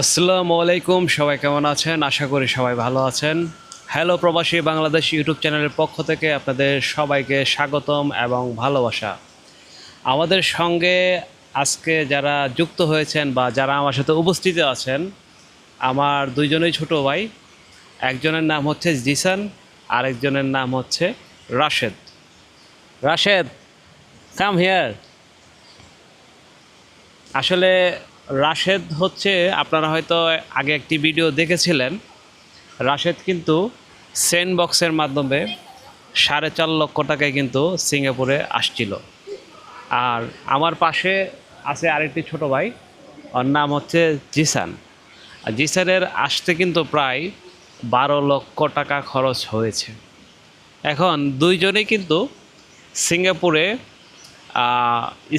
আসসালামু আলাইকুম, সবাই কেমন আছেন? আশা করি সবাই ভালো আছেন। হ্যালো প্রবাসী বাংলাদেশ ইউটিউব চ্যানেলের পক্ষ থেকে আপনাদের সবাইকে স্বাগতম এবং ভালোবাসা। আমাদের সঙ্গে আজকে যারা যুক্ত হয়েছেন বা যারা আমার সাথে উপস্থিত আছেন, আমার দুইজনেই ছোট ভাই। একজনের নাম হচ্ছে জিসান, আরেকজনের নাম হচ্ছে রাশেদ। রাশেদ কাম হিয়ার আসলে রাশেদ হচ্ছে, আপনারা হয়তো আগে একটি ভিডিও দেখেছিলেন, রাশেদ কিন্তু সেন্ট বক্সের মাধ্যমে সাড়ে চার লক্ষ টাকায় কিন্তু সিঙ্গাপুরে আসছিল। আর আমার পাশে আছে আরেকটি ছোট ভাই, ওর নাম হচ্ছে জিসান। জিসানের আসতে কিন্তু প্রায় বারো লক্ষ টাকা খরচ হয়েছে। এখন দুইজনেই কিন্তু সিঙ্গাপুরে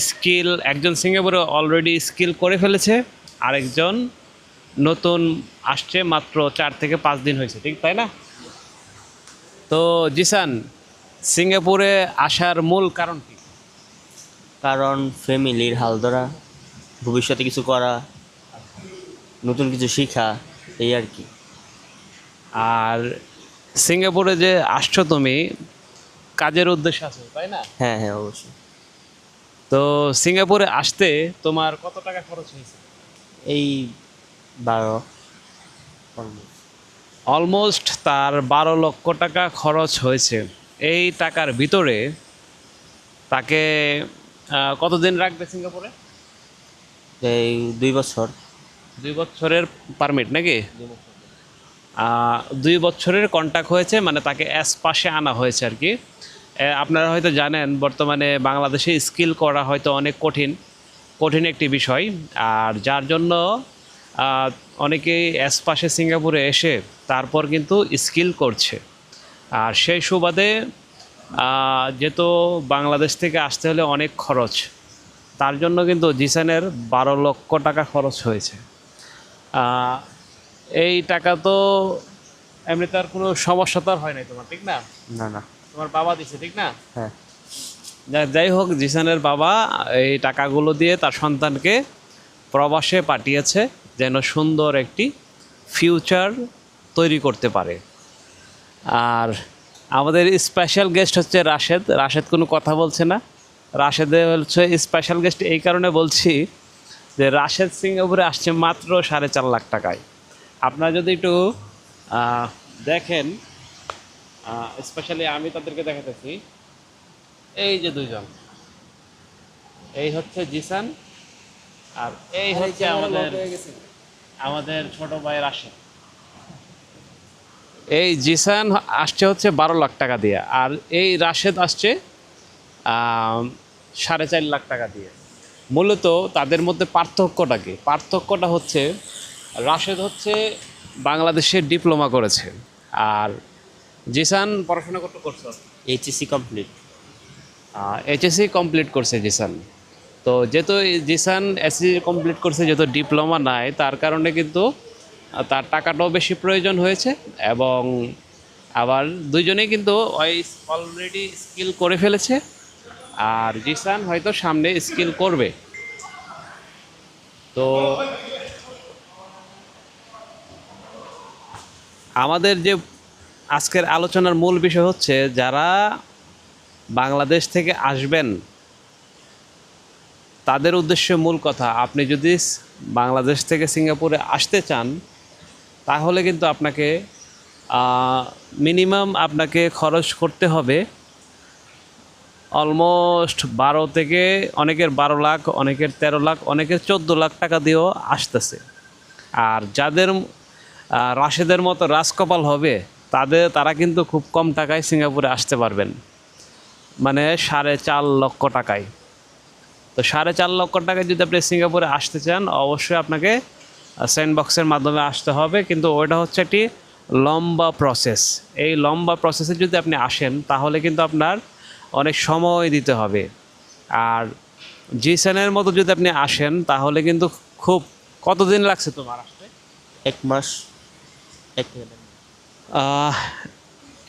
স্কিল একজন সিঙ্গাপুরে অলরেডি স্কিল করে ফেলেছে আরেকজন নতুন আসছে মাত্র চার থেকে পাঁচ দিন হয়েছে ঠিক তাই না? তো জিসান সিঙ্গাপুরে আসার মূল কারণ কি? কারণ ফ্যামিলির হাল ধরা ভবিষ্যতে কিছু করা নতুন কিছু শেখা এই আর কি। আর সিঙ্গাপুরে যে আসছো তুমি কাজের উদ্দেশ্য আছে তাই না? হ্যাঁ হ্যাঁ অবশ্যই। তো সিঙ্গাপুরে আসতে তোমার কত টাকা খরচ হয়েছে? এই বারো। অলমোস্ট তার বারো লক্ষ টাকা খরচ হয়েছে। এই টাকার ভিতরে তাকে কতদিন রাখবে সিঙ্গাপুরে? এই দুই বছর। দুই বছরের পারমিট নাকি? দুই বছরের কন্ট্যাক্ট হয়েছে মানে তাকে অ্যাস পাশে আনা হয়েছে আর কি। আপনারা হয়তো জানেন, বর্তমানে বাংলাদেশে স্কিল করা হয়তো অনেক কঠিন কঠিন একটি বিষয়। আর যার জন্য অনেকেই পাশে সিঙ্গাপুরে এসে তারপর কিন্তু স্কিল করছে। আর সেই সুবাদে যেহেতু বাংলাদেশ থেকে আসতে হলে অনেক খরচ, তার জন্য কিন্তু জিসানের বারো লক্ষ টাকা খরচ হয়েছে। এই টাকা তো, এমনি তার কোনো সমস্যা তো আর হয় নাই তোমার, ঠিক না? না না। তোমার বাবা দিছে ঠিক না? হ্যাঁ। যাই হোক জিসানের বাবা এই টাকাগুলো দিয়ে তার সন্তানকে প্রবাসে পাঠিয়েছে যেন সুন্দর একটি ফিউচার তৈরি করতে পারে। আর আমাদের স্পেশাল গেস্ট হচ্ছে রাশেদ। রাশেদ কোনো কথা বলছে না। রাশেদে হচ্ছে স্পেশাল গেস্ট এই কারণে বলছি যে রাশেদ সিঙ্গাপুরে আসছে মাত্র সাড়ে চার লাখ টাকায়। আপনারা যদি একটু দেখেন স্পেশালি আমি তাদেরকে দেখাতেছি। এই যে দুজন এই হচ্ছে জিসান আর এই হচ্ছে আমাদের আমাদের ছোট ভাই রাশেদ। এই জিসান আসছে হচ্ছে বারো লাখ টাকা দিয়ে আর এই রাশেদ আসছে সাড়ে চার লাখ টাকা দিয়ে। মূলত তাদের মধ্যে পার্থক্যটা কি? পার্থক্যটা হচ্ছে রাশেদ হচ্ছে বাংলাদেশে ডিপ্লোমা করেছে আর জিসান পড়াশোনা করতে করছ? এইচএসসি কমপ্লিট এইচএসসি কমপ্লিট করছে জিসান। তো যেহেতু জিসান এসসি কমপ্লিট করছে যেহেতু ডিপ্লোমা নাই তার কারণে কিন্তু তার টাকাটাও বেশি প্রয়োজন হয়েছে এবং আবার দুইজনেই কিন্তু ওই অলরেডি স্কিল করে ফেলেছে। আর জিসান হয়তো সামনে স্কিল করবে। তো আমাদের যে আজকের আলোচনার মূল বিষয় হচ্ছে যারা বাংলাদেশ থেকে আসবেন, তাদের উদ্দেশ্যে মূল কথা, আপনি যদি বাংলাদেশ থেকে সিঙ্গাপুরে আসতে চান, তাহলে কিন্তু আপনাকে মিনিমাম আপনাকে খরচ করতে হবে অলমোস্ট বারো থেকে অনেকের বারো লাখ, অনেকের তেরো লাখ, অনেকের চোদ্দ লাখ টাকা দিয়েও আসতেছে। আর যাদের রাশেদের মতো রাজকপাল হবে তাদের, তারা কিন্তু খুব কম টাকায় সিঙ্গাপুরে আসতে পারবেন। মানে সাড়ে চার লক্ষ টাকায়। তো সাড়ে চার লক্ষ টাকায় যদি আপনি সিঙ্গাপুরে আসতে চান, অবশ্যই আপনাকে বক্সের মাধ্যমে আসতে হবে। কিন্তু ওইটা হচ্ছে একটি লম্বা প্রসেস এই লম্বা প্রসেসে যদি আপনি আসেন, তাহলে কিন্তু আপনার অনেক সময় দিতে হবে। আর জিসানের মতো যদি আপনি আসেন, তাহলে কিন্তু খুব, কতদিন লাগছে তোমার আসতে? এক মাস, এক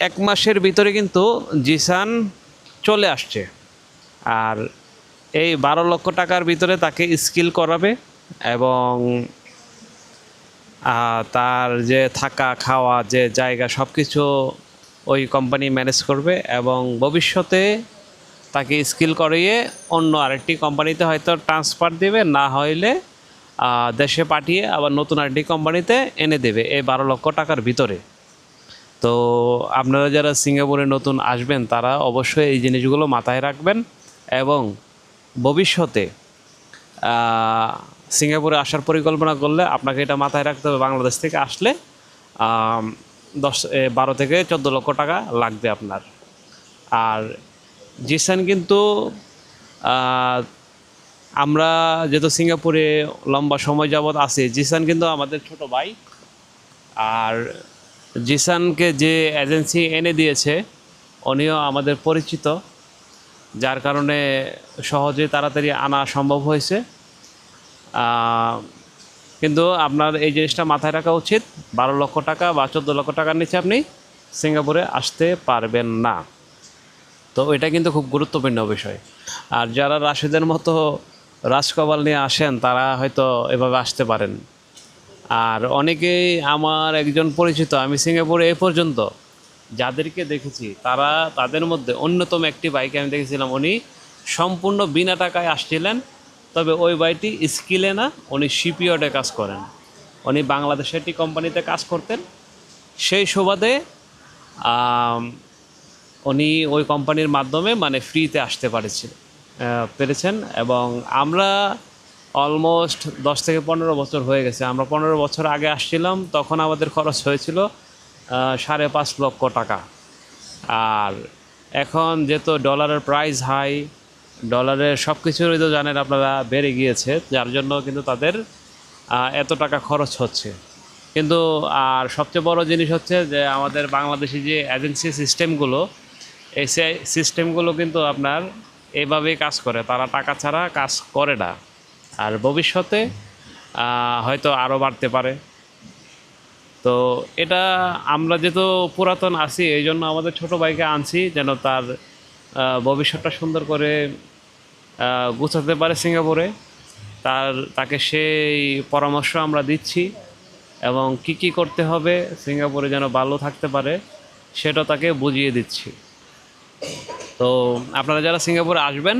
এক মাসের ভিতরে কিন্তু জিসান চলে আসছে। আর এই বারো লক্ষ টাকার ভিতরে তাকে স্কিল করাবে এবং তার যে থাকা, খাওয়া, যে জায়গা সব কিছু ওই কোম্পানি ম্যানেজ করবে এবং ভবিষ্যতে তাকে স্কিল করিয়ে অন্য আরেকটি কোম্পানিতে হয়তো ট্রান্সফার দেবে, না হইলে দেশে পাঠিয়ে আবার নতুন আরেকটি কোম্পানিতে এনে দেবে এই বারো লক্ষ টাকার ভিতরে। তো আপনারা যারা সিঙ্গাপুরে নতুন আসবেন, তারা অবশ্যই এই জিনিসগুলো মাথায় রাখবেন এবং ভবিষ্যতে সিঙ্গাপুরে আসার পরিকল্পনা করলে আপনাকে এটা মাথায় রাখতে হবে। বাংলাদেশ থেকে আসলে দশ বারো থেকে চোদ্দ লক্ষ টাকা লাগবে আপনার। আর জিসান কিন্তু আমরা যেহেতু সিঙ্গাপুরে লম্বা সময় যাবৎ আছি, জিসান কিন্তু আমাদের ছোট ভাই। আর জিসানকে যে এজেন্সি এনে দিয়েছে উনিও আমাদের পরিচিত, যার কারণে সহজে তাড়াতাড়ি আনা সম্ভব হয়েছে। কিন্তু আপনার এই জিনিসটা মাথায় রাখা উচিত, বারো লক্ষ টাকা বা চোদ্দ লক্ষ টাকার নিচে আপনি সিঙ্গাপুরে আসতে পারবেন না। তো এটা কিন্তু খুব গুরুত্বপূর্ণ বিষয়। আর যারা রাশিদের মতো রাজকপাল নিয়ে আসেন, তারা হয়তো এভাবে আসতে পারেন। আর অনেকেই আমার একজন পরিচিত, আমি সিঙ্গাপুরে এ পর্যন্ত যাদেরকে দেখেছি, তারা তাদের মধ্যে অন্যতম একটি বাইকে আমি দেখেছিলাম, উনি সম্পূর্ণ বিনা টাকায় আসছিলেন, তবে ওই বাইকটি স্কিলে না, উনি শিপিওডে কাজ করেন। উনি বাংলাদেশের একটি কোম্পানিতে কাজ করতেন। সেই সুবাদে উনি ওই কোম্পানির মাধ্যমে মানে ফ্রিতে আসতে পারেছিল পেরেছেন এবং আমরা অলমোস্ট দশ থেকে পনেরো বছর হয়ে গেছে। আমরা পনেরো বছর আগে আসছিলাম, তখন আমাদের খরচ হয়েছিল সাড়ে পাঁচ লক্ষ টাকা। আর এখন যেহেতু ডলারের প্রাইস হাই ডলারের সব কিছুরই তো জানেন আপনারা বেড়ে গিয়েছে, যার জন্য কিন্তু তাদের এত টাকা খরচ হচ্ছে। কিন্তু আর সবচেয়ে বড় জিনিস হচ্ছে যে আমাদের বাংলাদেশি যে এজেন্সি সিস্টেমগুলো এই সিস্টেমগুলো কিন্তু আপনার এভাবেই কাজ করে। তারা টাকা ছাড়া কাজ করে না। আর ভবিষ্যতে হয়তো আরও বাড়তে পারে। তো এটা আমরা যেহেতু পুরাতন আছি এই জন্য আমাদের ছোটো ভাইকে আনছি যেন তার ভবিষ্যৎটা সুন্দর করে গুছাতে পারে সিঙ্গাপুরে। তার, তাকে সেই পরামর্শ আমরা দিচ্ছি এবং কি কি করতে হবে সিঙ্গাপুরে যেন ভালো থাকতে পারে সেটা তাকে বুঝিয়ে দিচ্ছি। তো আপনারা যারা সিঙ্গাপুরে আসবেন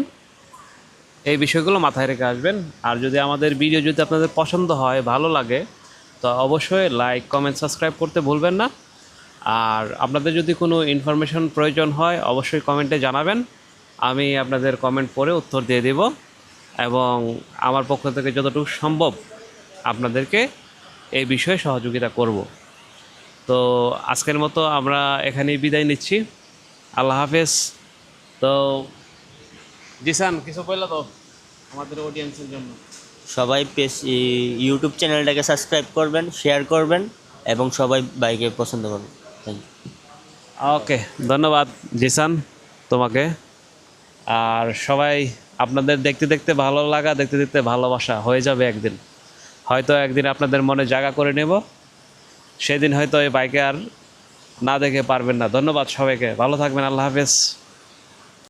এই বিষয়গুলো মাথায় রেখে আসবেন। আর যদি আমাদের ভিডিও যদি আপনাদের পছন্দ হয়, ভালো লাগে, তো অবশ্যই লাইক কমেন্ট সাবস্ক্রাইব করতে ভুলবেন না। আর আপনাদের যদি কোনো ইনফরমেশন প্রয়োজন হয়, অবশ্যই কমেন্টে জানাবেন। আমি আপনাদের কমেন্ট পড়ে উত্তর দিয়ে দেব এবং আমার পক্ষ থেকে যতটুকু সম্ভব আপনাদেরকে এই বিষয়ে সহযোগিতা করব। তো আজকের মতো আমরা এখানেই বিদায় নিচ্ছি। আল্লাহ হাফেজ। তো জিসান কিছু বলল তো আমাদের অডিয়েন্সের জন্য? সবাই পেজ ইউটিউব চ্যানেলটাকে সাবস্ক্রাইব করবেন শেয়ার করবেন এবং সবাই বাইকে পছন্দ করবেন থ্যাংক ইউ ওকে ধন্যবাদ জিসান তোমাকে। আর সবাই আপনাদের দেখতে দেখতে ভালো লাগা দেখতে দেখতে ভালোবাসা হয়ে যাবে একদিন। হয়তো একদিন আপনাদের মনে জায়গা করে নেব। সেদিন হয়তো এই বাইকে আর না দেখে পারবেন না। ধন্যবাদ সবাইকে। ভালো থাকবেন আল্লাহ হাফেজ।